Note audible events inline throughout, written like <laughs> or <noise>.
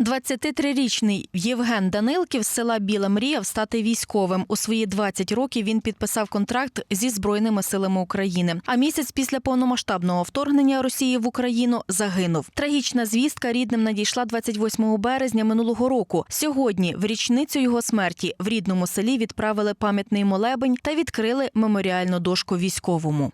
23-річний Євген Данилків з села Біла мріяв стати військовим. У свої 20 років він підписав контракт зі збройними силами України. А місяць після повномасштабного вторгнення Росії в Україну загинув. Трагічна звістка рідним надійшла 28 березня минулого року. Сьогодні, в річницю його смерті, в рідному селі відправили пам'ятний молебень та відкрили меморіальну дошку військовому.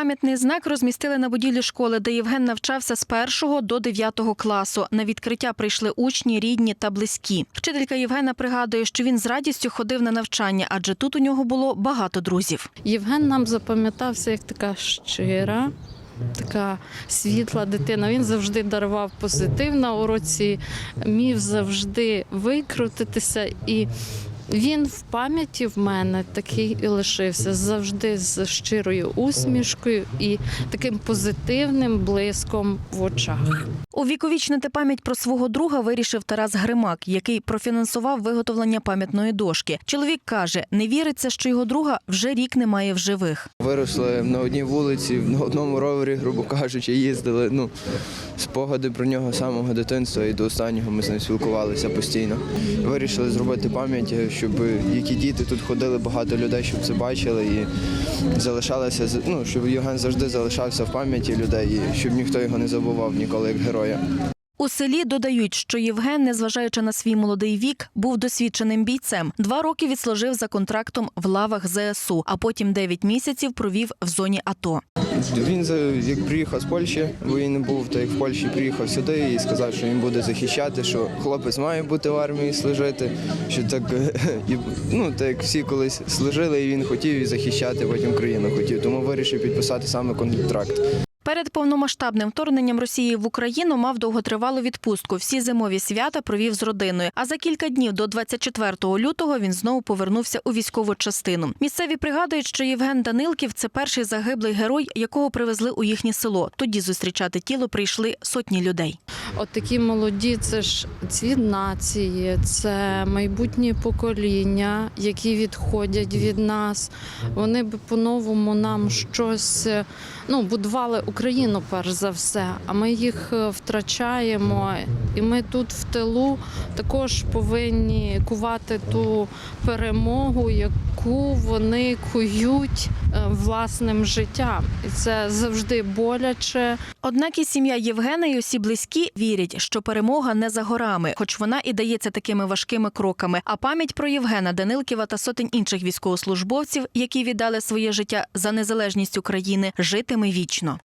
Пам'ятний знак розмістили на будівлі школи, де Євген навчався з 1 до 9 класу. На відкриття прийшли учні, рідні та близькі. Вчителька Євгена пригадує, що він з радістю ходив на навчання, адже тут у нього було багато друзів. Євген нам запам'ятався як така щира, така світла дитина. Він завжди дарував позитив на уроці, міг завжди викрутитися. І він в пам'яті в мене такий і лишився завжди з щирою усмішкою і таким позитивним блиском в очах. Увіковічнити пам'ять про свого друга вирішив Тарас Гримак, який профінансував виготовлення пам'ятної дошки. Чоловік каже, не віриться, що його друга вже рік немає в живих. Виросли на одній вулиці, на одному ровері, грубо кажучи, їздили. Ну, спогади про нього з самого дитинства і до останнього ми з ним спілкувалися постійно. Вирішили зробити пам'ять, щоб які діти тут ходили, багато людей, щоб це бачили і залишалося, ну, щоб Євген завжди залишався в пам'яті людей, і щоб ніхто його не забував ніколи як героя. У селі додають, що Євген, незважаючи на свій молодий вік, був досвідченим бійцем. Два роки відслужив за контрактом в лавах ЗСУ, а потім 9 місяців провів в зоні АТО. Він як приїхав з Польщі, він був, то як в Польщі приїхав сюди і сказав, що він буде захищати, що хлопець має бути в армії служити, що так <laughs> ну так як всі колись служили, і він хотів і захищати потім країну хотів. Тому вирішив підписати саме контракт. Перед повномасштабним вторгненням Росії в Україну мав довготривалу відпустку. Всі зимові свята провів з родиною. А за кілька днів до 24 лютого він знову повернувся у військову частину. Місцеві пригадують, що Євген Данилків це перший загиблий герой, якого привезли у їхнє село. Тоді зустрічати тіло прийшли сотні людей. От такі молоді, це ж цвіт нації, це майбутнє покоління, які відходять від нас. Вони би по-новому нам щось ну, будували Україну перш за все. А ми їх е, втрачаємо. І ми тут в тилу також повинні кувати ту перемогу, яку вони кують е, власним життям. І це завжди боляче. Однак і сім'я Євгена і усі близькі вірять, що перемога не за горами, хоч вона і дається такими важкими кроками. А пам'ять про Євгена Данилківа та сотень інших військовослужбовців, які віддали своє життя за незалежність України, житиме вічно.